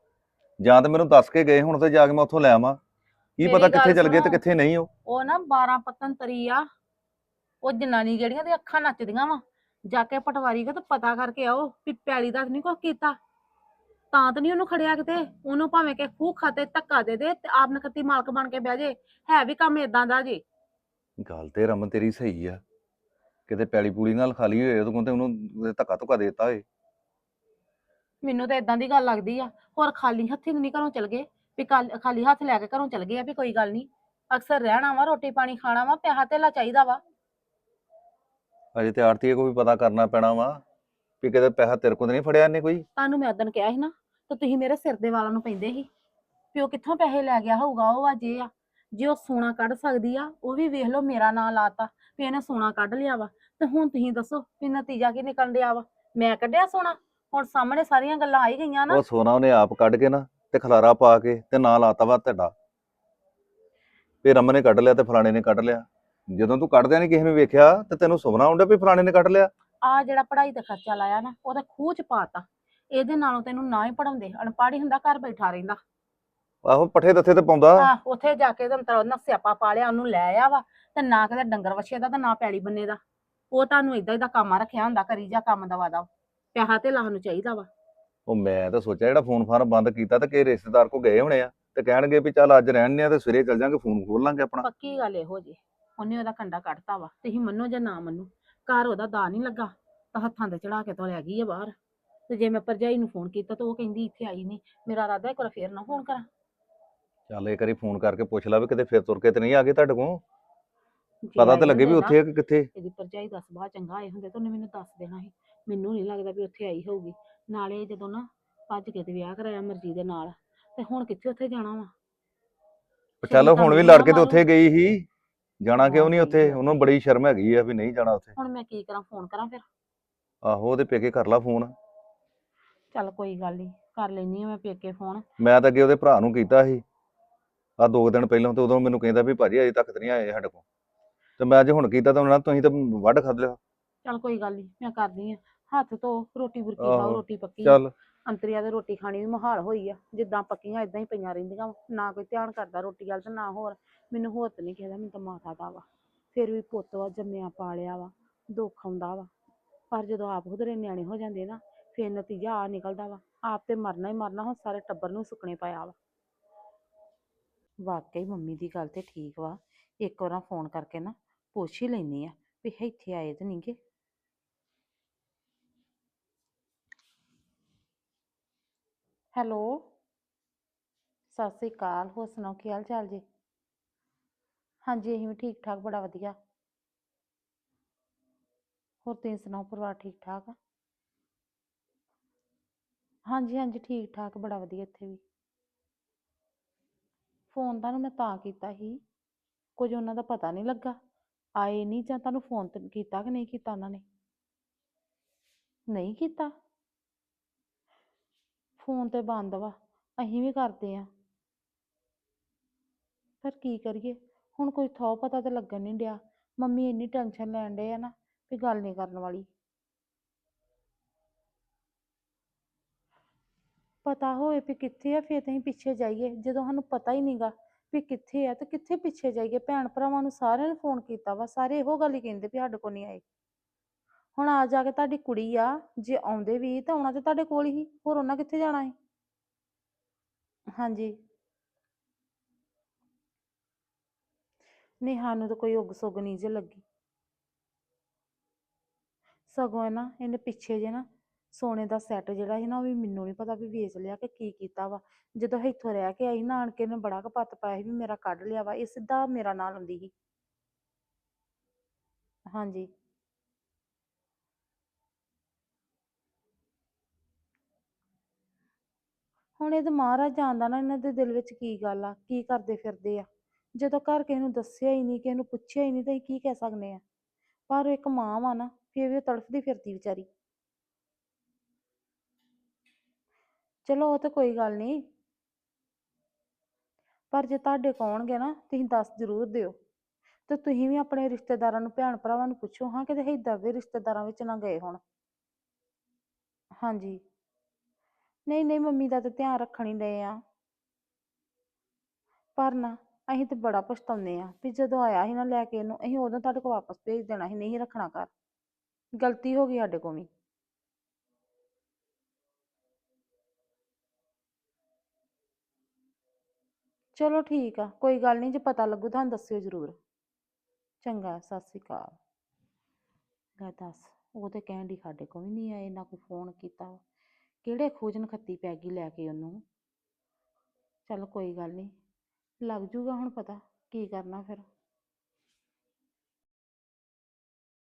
ਜਾਂ ਤੇ ਮੈਨੂੰ ਦੱਸ ਕੇ ਗਏ ਹੁਣ ਤੇ ਜਾ ਕੇ ਮੈਂ ਉੱਥੋਂ ਲੈ ਆਵਾਂ। ਕੀ ਮੇਰੀ ਪਤਾ ਗੱਲ ਕਿੱਥੇ ਚਲ ਗਏ ਤੇ ਸੁਣੋ। ਕਿੱਥੇ ਨਹੀਂ ਉਹ। ਉਹ ਨਾ 12 ਪਤਨ ਤਰੀ ਆ। ਉਹ ਜਨਾਨੀ ਜਿਹੜੀਆਂ ਦੇ ਅੱਖਾਂ ਨੱਚਦੀਆਂ ਵਾ। ਜਾ ਕੇ ਪਟਵਾਰੀ ਕੋ ਤਾਂ ਪਤਾ ਕਰਕੇ ਆਓ ਵੀ ਪੈਲੀ ਦਾ ਨਹੀਂ ਕੁਛ ਕੀਤਾ। ਤਾਂ ਤਾਂ ਨਹੀਂ ਉਹਨੂੰ ਖੜਿਆ ਕਿਤੇ। ਉਹਨੂੰ ਭਾਵੇਂ ਕਿ ਖੂਹ ਖਾਤੇ ਧੱਕਾ ਦੇ ਦੇ ਤੇ ਆਪ ਨਖੱਤੀ ਮਾਲਕ ਬਣ ਕੇ ਬਹਿ ਜੇ। ਹੈ ਵੀ ਕੰਮ ਇਦਾਂ ਦਾ ਜੀ। ਗੱਲ ਤੇ ਰਮਨ ਤੇਰੀ ਸਹੀ ਆ। ਕਿਤੇ ਪੈਲੀ ਪੂਲੀ ਨਾਲ ਖਾਲੀ ਹੋਏ ਉਦੋਂ ਤੇ ਉਹਨੂੰ ਧੱਕਾ ਧੁੱਕਾ ਦੇਤਾ ਏ ਮੈਨੂੰ ਤਾਂ ਇਦਾਂ ਦੀ ਗੱਲ ਲੱਗਦੀ ਆ ਹੋਰ ਖਾਲੀ ਹੱਥੀ ਨਹੀਂ ਘਰੋਂ ਚਲ ਗਏ ਵੀ ਕੱਲ- ਖਾਲੀ ਹੱਥ ਲੈ ਕੇ ਘਰੋਂ ਚਲ ਗਏ ਆ ਵੀ ਕੋਈ ਗੱਲ ਨਹੀਂ ਅਕਸਰ ਰਹਿਣਾ ਵਾ ਰੋਟੀ ਪਾਣੀ ਖਾਣਾ ਵਾ ਪਿਆਹਾ ਧੇਲਾ ਚਾਹੀਦਾ ਵਾ। ਅਜੇ ਤੇ ਆੜਤੀਏ ਕੋ ਵੀ ਪਤਾ ਕਰਨਾ ਪੈਣਾ ਵਾ ਵੀ ਕਿਤੇ ਪੈਸਾ ਤੇਰੇ ਕੋਲ ਤਾਂ ਨਹੀਂ ਫੜਿਆ ਇਹਨੇ ਕੋਈ। ਤੁਹਾਨੂੰ ਮੈਂ ਉਦੋਂ ਕਿਹਾ ਸੀ ਨਾ ਤਾਂ ਤੁਸੀਂ ਮੇਰੇ ਸਿਰ ਦੇ ਵਾਲਾਂ ਨੂੰ ਪੈਂਦੇ ਸੀ ਵੀ ਉਹ ਕਿੱਥੋਂ ਪੈਸੇ ਲੈ ਗਿਆ ਹੋਊਗਾ ਉਹ ਆ ਜੇ ਆ। ਜੇ ਉਹ ਸੋਨਾ ਕੱਢ ਸਕਦੀ ਆ ਉਹ ਵੀ ਵੇਖ ਲਓ ਮੇਰਾ ਨਾਂ ਲਾਤਾ ਵੀ ਇਹਨੇ ਸੋਨਾ ਕੱਢ ਲਿਆ ਵਾ ਤੇ ਹੁਣ ਤੁਸੀਂ ਦੱਸੋ ਵੀ ਨਤੀਜਾ ਕੀ ਨਿਕਲਣ ਡਿਆ ਵਾ? ਮੈਂ ਕੱਢਿਆ ਸੋਨਾ? ਹੁਣ ਸਾਹਮਣੇ ਸਾਰੀਆਂ ਗੱਲਾਂ ਆਈ ਗਈਆਂ ਨਾ। ਉਹ ਸੋਨਾ ਉਹਨੇ ਆਪ ਕੱਢ ਕੇ ਨਾ ਤੇ ਖਲਾਰਾ ਪਾ ਕੇ ਤੇ ਨਾਂ ਲਾਤਾ ਵਾ ਤੁਹਾਡਾ। ਵੀ ਰਮਨ ਨੇ ਕੱਢ ਲਿਆ ਤੇ ਫਲਾਣੇ ਨੇ ਕੱਢ ਲਿਆ। ਜਦੋਂ ਤੂੰ ਕੱਢਦਿਆਂ ਨਹੀਂ ਕਿਸੇ ਨੇ ਵੇਖਿਆ ਤੇ ਤੈਨੂੰ ਸੁਪਨਾ ਆਉਂਦਾ ਵੀ ਫਲਾਣੇ ਨੇ ਕੱਢ ਲਿਆ? ਆ ਜਿਹੜਾ ਪੜ੍ਹਾਈ ਦਾ ਖਰਚਾ ਲਾਇਆ ਨਾ ਉਹਦਾ ਖੂਹ ਚ ਪਾਤਾ। ਇਹਦੇ ਨਾਲੋਂ ਤੈਨੂੰ ਨਾ ਹੀ ਪੜਾਉਂਦੇ ਅਨਪੜ੍ਹ ਹੀ ਹੁੰਦਾ ਘਰ ਬੈਠਾ ਰਹਿੰਦਾ। ਆਹੋ ਪੱਠੇ ਦੱਥੇ ਤੇ ਪਾਉਂਦਾ। ਆ ਉੱਥੇ ਜਾ ਕੇ ਤੇ ਉਹਨਾਂ ਸਿਆਪਾ ਪਾ ਲਿਆ ਉਹਨੂੰ ਲੈ ਆ ਵਾ ਤੇ ਨਾ ਕਿਤੇ ਡੰਗਰ ਵਛੇ ਦਾ ਤੇ ਨਾ ਪੈਲੀ ਬੰਨੇ ਦਾ। ਉਹ ਤੁਹਾਨੂੰ ਇਦਾਂ ਦਾ ਕੰਮ ਰੱਖਿਆ ਹੁੰਦਾ ਕਰੀ ਜਾ ਕੰਮ ਦਾ ਪਿਆਹਾ ਤੇ ਲਾਹ ਨੂੰ ਚਾਹੀਦਾ ਵਾ। ਉਹ ਮੈਂ ਤਾਂ ਸੋਚਿਆ ਜਿਹੜਾ ਫੋਨ ਫਾਨ ਬੰਦ ਕੀਤਾ ਤੇ ਕਿਸੇ ਰਿਸ਼ਤੇਦਾਰ ਕੋ ਗਏ ਹੋਣੇ ਆ ਤੇ ਕਹਿਣਗੇ ਵੀ ਚੱਲ ਅੱਜ ਰਹਿਣਨੇ ਆ ਤੇ ਸਵੇਰੇ ਚੱਲ ਜਾਾਂਗੇ ਫੋਨ ਖੋਲ ਲਾਂਗੇ ਆਪਣਾ। ਪੱਕੀ ਗੱਲ ਇਹੋ ਜੇ ਉਹਨੇ ਉਹਦਾ ਕੰਡਾ ਕੱਢਤਾ ਵਾ। ਤੁਸੀਂ ਮੰਨੋ ਜਾਂ ਨਾ ਮੰਨੋ ਘਰ ਉਹਦਾ ਦਾ ਨਹੀਂ ਲੱਗਾ ਤਾਂ ਹੱਥਾਂ ਤੇ ਚੜਾ ਕੇ ਤੋਂ ਲੈ ਗਈ ਆ ਬਾਹਰ। ਤੇ ਜੇ ਮੈਂ ਭਰਜਾਈ ਨੂੰ ਫੋਨ ਕੀਤਾ ਤਾਂ ਉਹ ਕਹਿੰਦੀ ਇੱਥੇ ਆਈ ਨਹੀਂ ਮੇਰਾ ਇਰਾਦਾ ਇੱਕ ਵਾਰ ਫੇਰ ਨਾ ਫੋਨ ਕਰਾਂ। ਚੱਲ ਇੱਕ ਵਾਰੀ ਫੋਨ ਕਰਕੇ ਪੁੱਛ ਲਾ ਵੀ ਕਿਤੇ ਫਿਰ ਤੁਰ ਕੇ ਤੇ ਨਹੀਂ ਆ ਗਏ ਤੁਹਾਡੇ ਕੋਲ? ਪਤਾ ਤਾਂ ਲੱਗੇ ਵੀ ਉੱਥੇ ਆ ਕਿ ਕਿੱਥੇ? ਇਹਦੀ ਭਰਜਾਈ ਦਾ ਸੁਭਾਅ ਚੰਗਾ ਆਏ ਹੁੰਦੇ ਤਾਂ ਉਹਨੇ ਮੈਨੂੰ ਦੱਸ ਦੇਣਾ ਸੀ। ਮੈਨੂੰ ਨਹੀਂ ਲੱਗਦਾ ਵੀ ਉੱਥੇ ਆਈ ਹੋਊਗੀ। ਨਾਲੇ ਜਦੋਂ ਨਾ ਭੱਜ ਕੇ ਤੇ ਵਿਆਹ ਕਰਾਇਆ ਮਰਜ਼ੀ ਦੇ ਨਾਲ ਤੇ ਹੁਣ ਕਿੱਥੇ ਉੱਥੇ ਜਾਣਾ ਵਾ? ਚੱਲ ਹੁਣ ਵੀ ਲੜ ਕੇ ਤੇ। ਉੱਥੇ ਗਈ ਸੀ। ਜਾਣਾ ਕਿਉਂ ਨਹੀਂ ਉੱਥੇ। ਉਹਨੂੰ ਬੜੀ ਸ਼ਰਮ ਹੈਗੀ ਆ ਵੀ ਨਹੀਂ ਜਾਣਾ ਉੱਥੇ। ਹੁਣ ਮੈਂ ਕੀ ਕਰਾਂ ਫੋਨ ਕਰਾਂ ਫਿਰ? ਆਹੋ ਉਹਦੇ ਪੇਕੇ ਕਰ ਲਾ ਫੋਨ। ਚੱਲ ਕੋਈ ਗੱਲ ਨਹੀਂ ਕਰ ਲੈਣੀ ਆ ਮੈਂ ਪੇਕੇ ਫੋਨ। ਮੈਂ ਤਾਂ ਅੱਗੇ ਉਹਦੇ ਭਰਾ ਨੂੰ ਕੀਤਾ ਸੀ। ਆ ਦੋ ਦਿਨ ਪਹਿਲਾਂ ਤੇ ਉਦੋਂ ਮੈਨੂੰ ਕਹਿੰਦਾ ਵੀ ਭਾਜੀ ਅਜੇ ਤੱਕ ਤੇ ਨਹੀਂ ਆਏ ਸਾਡੇ ਕੋਲ। ਤੇ ਮੈਂ ਅੱਜ ਹੁਣ ਕੀਤਾ ਤਾਂ ਉਹਨਾਂ ਤੁਸੀਂ ਤਾਂ ਵੱਢ ਖੱਦ ਲਿਆ। ਚੱਲ ਕੋਈ ਗੱਲ ਨਹੀਂ ਮੈਂ ਕਰਦੀ ਆ। ਹੱਥ ਧੋ ਰੋਟੀ ਬੁਰਕੀ ਆਹੋ, ਖਾਓ ਰੋਟੀ ਪੱਕੀ ਆ। ਚੱਲ। ਅੰਤਰੀਆ ਦੇ ਰੋਟੀ ਖਾਣੀ ਵੀ ਮਹਾਲ ਹੋਈ ਆ ਜਿੱਦਾਂ ਪੱਕੀਆਂ ਇਦਾਂ ਹੀ ਪਈਆਂ ਰਹਿੰਦੀਆਂ ਵਾਂ। ਨਾ ਕੋਈ ਧਿਆਨ ਕਰਦਾ ਰੋਟੀ ਵੱਲ ਤੇ ਨਾ ਹੋਰ। ਮੈਨੂੰ ਹੋਰ ਤੇ ਨਹੀਂ ਕਿਹਦਾ ਮੈਨੂੰ ਤਾਂ ਮਾਤਾ ਦਾ ਵਾ। ਫਿਰ ਵੀ ਪੁੱਤ ਵਾ ਜੰਮਿਆ ਪਾਲਿਆ ਵਾ ਦੁੱਖ ਆਉਂਦਾ ਵਾ। ਪਰ ਜਦੋਂ ਆਪ ਖੁਦਰੇ ਨਿਆਣੇ ਹੋ ਜਾਂਦੇ ਨਾ ਫਿਰ ਨਤੀਜਾ ਆ ਨਿਕਲਦਾ ਵਾ। ਆਪ ਤੇ ਮਰਨਾ ਹੀ ਮਰਨਾ ਹੁਣ ਸਾਰੇ ਟੱਬਰ ਨੂੰ ਸੁੱਕਣੇ ਪਾਇਆ ਵਾ। ਵਾਕਈ ਮੰਮੀ ਦੀ ਗੱਲ ਤੇ ਠੀਕ ਵਾ। ਇੱਕ ਵਾਰ ਫੋਨ ਕਰਕੇ ਨਾ ਪੁੱਛ ਹੀ ਲੈਣੀ ਆ ਵੀ ਇੱਥੇ ਆਏ ਤੇ ਨਹੀਂਗੇ ਹੈਲੋ? ਸਤਿ ਸ੍ਰੀ ਅਕਾਲ, ਹੋਰ ਸੁਣਾਓ, ਕੀ ਹਾਲ ਚਾਲ ਜੀ? ਹਾਂਜੀ, ਅਸੀਂ ਵੀ ਠੀਕ ਠਾਕ, ਬੜਾ ਵਧੀਆ। ਹੋਰ ਤੁਸੀਂ ਸੁਣਾਓ, ਪਰਿਵਾਰ ਠੀਕ ਠਾਕ ਆ? ਹਾਂਜੀ ਹਾਂਜੀ, ਠੀਕ ਠਾਕ, ਬੜਾ ਵਧੀਆ ਇੱਥੇ ਵੀ। ਫੋਨ ਤੁਹਾਨੂੰ ਮੈਂ ਤਾਂ ਕੀਤਾ ਸੀ ਕੁਝ ਉਹਨਾਂ ਦਾ ਪਤਾ ਨਹੀਂ ਲੱਗਾ। ਆਏ ਨਹੀਂ ਜਾਂ ਤੁਹਾਨੂੰ ਫੋਨ ਤੇ ਕੀਤਾ ਕਿ ਨਹੀਂ ਕੀਤਾ ਉਹਨਾਂ ਨੇ? ਨਹੀਂ ਕੀਤਾ। ਫੋਨ ਤੇ ਬੰਦ ਵਾ, ਅਸੀਂ ਵੀ ਕਰਦੇ ਆ ਪਰ ਕੀ ਕਰੀਏ? ਹੁਣ ਕੋਈ ਥੋ ਪਤਾ ਤੇ ਲੱਗਣ ਨਹੀਂ ਡਿਆ। ਮੰਮੀ ਇੰਨੀ ਟੈਨਸ਼ਨ ਲੈਣ ਡੇ ਆ ਨਾ ਵੀ ਗੱਲ ਨਹੀਂ ਕਰਨ ਵਾਲੀ। ਪਤਾ ਹੋਵੇ ਵੀ ਕਿੱਥੇ ਆ, ਫਿਰ ਤਾਂ ਅਸੀਂ ਪਿੱਛੇ ਜਾਈਏ। ਜਦੋਂ ਸਾਨੂੰ ਪਤਾ ਹੀ ਨਹੀਂਗਾ ਵੀ ਕਿੱਥੇ ਆ ਤੇ ਕਿੱਥੇ ਪਿੱਛੇ ਜਾਈਏ। ਭੈਣ ਭਰਾਵਾਂ ਨੂੰ ਸਾਰਿਆਂ ਨੂੰ ਫੋਨ ਕੀਤਾ ਵਾ, ਸਾਰੇ ਇਹੋ ਗੱਲ ਹੀ ਕਹਿੰਦੇ ਵੀ ਸਾਡੇ ਕੋਲ ਨਹੀਂ ਆਏ। ਹੁਣ ਆ ਜਾ ਕੇ ਤੁਹਾਡੀ ਕੁੜੀ ਆ, ਜੇ ਆਉਂਦੇ ਵੀ ਤਾਂ ਆਉਣਾ ਤੇ ਤੁਹਾਡੇ ਕੋਲ ਹੀ, ਹੋਰ ਉਹਨਾਂ ਕਿੱਥੇ ਜਾਣਾ ਹੈ ਹਾਂਜੀ। ਨਹੀਂ, ਸਾਨੂੰ ਤਾਂ ਕੋਈ ਉਗ ਸੁਗ ਨਹੀਂ ਜੇ ਲੱਗੀ। ਸਗੋਂ ਇਹ ਨਾ, ਇਹਨੇ ਪਿੱਛੇ ਜੇ ਨਾ ਸੋਨੇ ਦਾ ਸੈੱਟ ਜਿਹੜਾ ਸੀ ਨਾ ਉਹ ਵੀ ਮੈਨੂੰ ਨਹੀਂ ਪਤਾ ਵੀ ਵੇਚ ਲਿਆ ਕਿ ਕੀ ਕੀਤਾ ਵਾ। ਜਦੋਂ ਇੱਥੋਂ ਰਹਿ ਕੇ ਆਈ ਨਾ, ਆਣ ਕੇ ਨੇ ਬੜਾ ਕਪੱਤ ਪਾਇਆ ਸੀ ਵੀ ਮੇਰਾ ਕੱਢ ਲਿਆ ਵਾ, ਇਹ ਸਿੱਧਾ ਮੇਰਾ ਨਾਂ ਲਾਉਂਦੀ ਸੀ। ਹਾਂਜੀ। ਹੁਣ ਇਹ ਤਾਂ ਮਹਾਰਾਜ ਜਾਣਦਾ ਨਾ ਇਹਨਾਂ ਦੇ ਦਿਲ ਵਿੱਚ ਕੀ ਗੱਲ ਆ, ਕੀ ਕਰਦੇ ਫਿਰਦੇ ਆ। ਜਦੋਂ ਘਰ ਕਿਸੇ ਨੂੰ ਦੱਸਿਆ ਹੀ ਨਹੀਂ ਕਿਸੇ ਨੂੰ ਪੁੱਛਿਆ ਹੀ ਨਹੀਂ ਤਾਂ ਅਸੀਂ ਕੀ ਕਹਿ ਸਕਦੇ ਆ? ਪਰ ਉਹ ਇੱਕ ਮਾਂ ਵਾ ਨਾ, ਫਿਰ ਵੀ ਉਹ ਤੜਫਦੀ ਫਿਰਦੀ ਵਿਚਾਰੀ। ਚਲੋ ਉਹ ਤਾਂ ਕੋਈ ਗੱਲ ਨਹੀਂ। ਪਰ ਜੇ ਤੁਹਾਡੇ ਕੋਲ ਆਉਣਗੇ ਨਾ, ਤੁਸੀਂ ਦੱਸ ਜ਼ਰੂਰ ਦਿਓ। ਤੇ ਤੁਸੀਂ ਵੀ ਆਪਣੇ ਰਿਸ਼ਤੇਦਾਰਾਂ ਨੂੰ ਭੈਣ ਭਰਾਵਾਂ ਨੂੰ ਪੁੱਛੋ, ਹਾਂ, ਕਿਤੇ ਏਦਾਂ ਦੇ ਰਿਸ਼ਤੇਦਾਰਾਂ ਵਿੱਚ ਨਾ ਗਏ ਹੋਣ। ਹਾਂਜੀ। ਨਹੀਂ ਨਹੀਂ, ਮੰਮੀ ਦਾ ਤਾਂ ਧਿਆਨ ਰੱਖਣ ਹੀ ਡਏ ਆ। ਪਰ ਨਾ, ਅਸੀਂ ਤੇ ਬੜਾ ਪਛਤਾਉਂਦੇ ਆ ਵੀ ਜਦੋਂ ਆਇਆ ਸੀ ਨਾ ਲੈ ਕੇ ਇਹਨੂੰ, ਅਸੀਂ ਉਦੋਂ ਤੁਹਾਡੇ ਕੋਲ ਵਾਪਸ ਭੇਜ ਦੇਣਾ ਸੀ, ਨਹੀਂ ਰੱਖਣਾ ਘਰ। ਗਲਤੀ ਹੋ ਗਈ ਸਾਡੇ ਕੋਲ ਵੀ। ਚਲੋ ਠੀਕ ਆ, ਕੋਈ ਗੱਲ ਨਹੀਂ ਜੇ ਪਤਾ ਲੱਗੂ ਤੁਹਾਨੂੰ ਦੱਸਿਓ ਜ਼ਰੂਰ। ਚੰਗਾ, ਸਤਿ ਸ੍ਰੀ ਅਕਾਲ। ਲੈ ਦੱਸ, ਉਹ ਤੇ ਕਹਿਣ ਦੀ ਸਾਡੇ ਕੋਲ ਵੀ ਨਹੀਂ ਆਏ ਨਾ ਕੋਈ ਫੋਨ ਕੀਤਾ ਕਿਹੜੇ ਖੋਜਨ ਖੱਤੀ ਪੈ ਗਈ ਲੈ ਕੇ ਉਹਨੂੰ? ਚੱਲ ਕੋਈ ਗੱਲ ਨਹੀਂ, ਲੱਗ ਜੂਗਾ ਹੁਣ ਪਤਾ, ਕੀ ਕਰਨਾ ਫਿਰ।